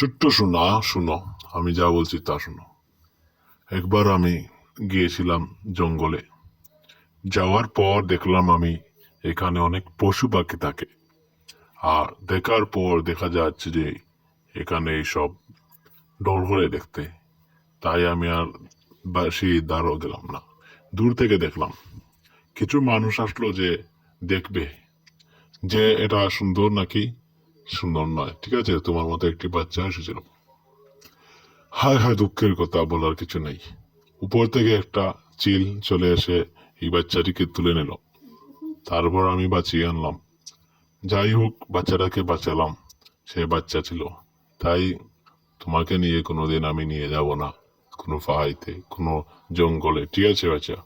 ছোট্ট শোনা, শুনো, আমি যা বলছি তা শোনো। একবার আমি গিয়েছিলাম জঙ্গলে। যাওয়ার পর দেখলাম আমি এখানে অনেক পশু পাখি থাকে। আর দেখার পর দেখা যাচ্ছে যে এখানে সব ডর করে দেখতে। তাই আমি আর বেশি দাঁড়ও দিলাম না। দূর থেকে দেখলাম। কিছু মানুষ আসলো যে দেখবে যে এটা সুন্দর নাকি সুন্দর নয়, ঠিক আছে? তোমার মতো একটি বাচ্চা এসেছিল। হায় হায়, দুঃখের কথা, বলার কিছু নেই। উপর থেকে একটা চিল চলে এসে এই বাচ্চাটিকে তুলে নিল। তারপর আমি বাঁচিয়ে আনলাম। যাই হোক, বাচ্চাটাকে বাঁচালাম। সে বাচ্চা ছিল। তাই তোমাকে নিয়ে কোনোদিন আমি নিয়ে যাব না। কোনো পাহাড়িতে কোনো জঙ্গলে, ঠিক আছে বাচ্চা?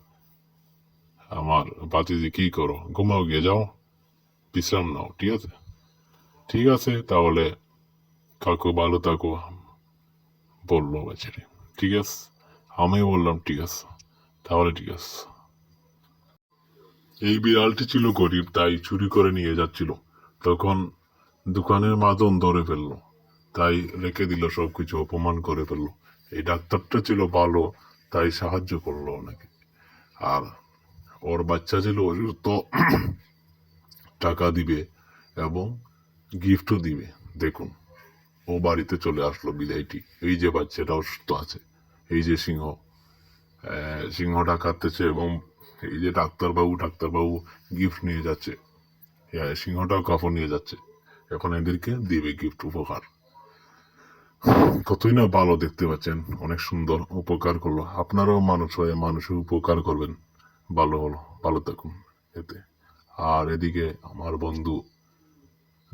আমার বাতিতে কি করো? ঘুমাও গিয়ে, যাও। বিশ্রাম নাও, ঠিক আছে? ঠিক আছে, তাহলে কাকু ভালো থাকো বলল বেচারি ঠিক আছে আমি বললাম ঠিক আছে, তাহলে ঠিক আছে। এই বিড়ালটি ছিল গরিব, তাই চুরি করে নিয়ে যাচ্ছিল। তখন দোকানের মাদন ধরে ফেলল, তাই রেখে দিল, সবকিছু অপমান করে ফেলল। এই ডাক্তারটা ছিল ভালো, তাই সাহায্য করল ওনাকে। আর ওর বাচ্চা ছিল অসুস্থ, টাকা দিবে এবং গিফটও দিবে। দেখুন, ও বাড়িতে চলে আসলো বিদায়টি। এই যে বাচ্চাটা অসুস্থ আছে। এই যে সিংহ সিংহটা কাঁদতেছে এবং এই যে ডাক্তারবাবু ডাক্তারবাবু গিফট নিয়ে যাচ্ছে। সিংহটাও কাপড় নিয়ে যাচ্ছে। এখন এদেরকে দিবে গিফট উপহার। কতই না ভালো দেখতে পাচ্ছেন, অনেক সুন্দর উপকার করল। আপনারাও মানুষ হয়ে মানুষের উপকার করবেন। ভালো হলো, ভালো থাকুন এতে। আর এদিকে আমার বন্ধু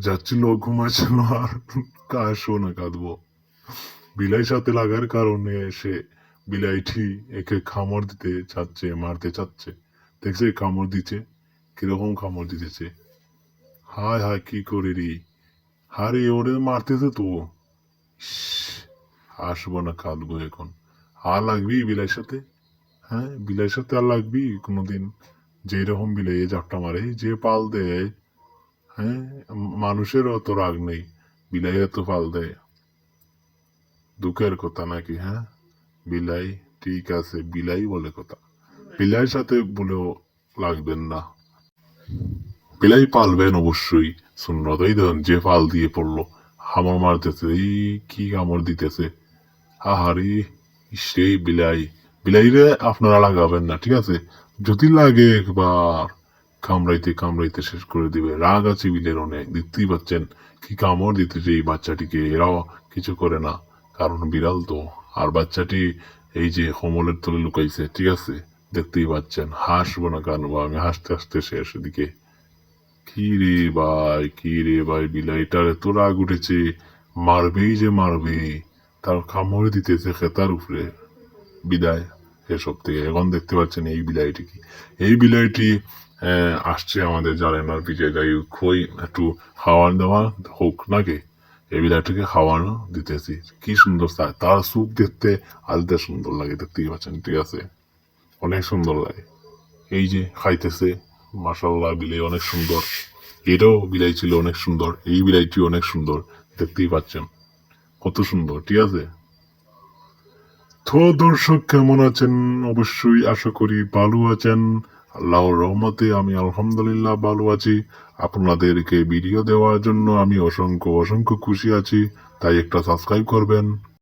যাচ্ছিল, ঘুমাচ্ছিল আর কাশো না কাঁদবো। বিলাই সাথে লাগার কারণে সে বিলাইটি একে খামড় দিতে চাচ্ছে, মারতে চাচ্ছে। দেখছে কামড় দিচ্ছে, কীরকম কামড় দিতেছে। হায় হায়, কি করে রে? হারে ওরে মারতেছে তো। আসব না, কাঁদবো এখন। আর লাগবি বিলাই সাথে? হ্যাঁ বিলাই সাথে আর লাগবি কোনোদিন? যে রকম বিলাই জাপটা মারে, যে পাল দেয় হ্যাঁ মানুষের অত রাগ নেই। বিলাই এত ফাল দেয়। দুঃখের কথা নাকি হ্যাঁ? বিলাই, ঠিক আছে, বিলাই বলে কথা। বিলাই সাথে বলেও লাগবেন না। বিলাই পালবেন অবশ্যই, সুন্নত। এই ধরুন যে পাল দিয়ে পড়ল হামড় মারতেছে, এই কি কামড় দিতেছে। আহারে সেই বিলাই। বিলাইরে আপনারা লাগাবেন না, ঠিক আছে? যদি লাগে একবার। কামড়াইতে কামড়াইতে শেষ করে দিবে। রাগ আছে বিলের অনেক, দেখতেই পাচ্ছেন কি কামড় দিতেছে এই বাচ্চাটিকে। এরাও কিছু করে না, কারণ বিড়াল তো। আর বাচ্চাটি এই যে কমলের তলে লুকাইছে, ঠিক আছে? দেখতেই পাচ্ছেন, হাসবো না কানবো আমি হাসতে হাসতে শেষ দিকে। কি রে ভাই, কি রে ভাই বিলাইটার এত রাগ উঠেছে। মারবেই যে মারবে, তার কামড় দিতেছে খেতার উপরে। বিদায়, এসব থেকে। এখন দেখতে পাচ্ছেন এই বিলাইটি কি? এই বিলাইটি আসছে আমাদের পিছিয়ে যাই খই একটু খাওয়ার দাওয়া হোক নাকি? এই বিলাইটিকে খাওয়ানো দিতেছি। কি সুন্দর তার সুপ দেখতে আলতে সুন্দর লাগে, দেখতেই পাচ্ছেন, ঠিক আছে? অনেক সুন্দর লাগে। এই যে খাইতেছে মাসাল্লাহ বিলাই অনেক সুন্দর। এটাও বিলাই ছিল অনেক সুন্দর, এই বিলাইটি অনেক সুন্দর, দেখতেই পাচ্ছেন। কত সুন্দর, ঠিক আছে? তো দর্শক, কেমন আছেন? অবশ্যই আশা করি ভালো আছেন। আল্লাহর রহমতে আমি আলহামদুলিল্লাহ ভালো আছি। আপনাদেরকে ভিডিও দেওয়ার জন্য আমি অসংখ্য অসংখ্য খুশি আছি। তাই একটা সাবস্ক্রাইব করবেন।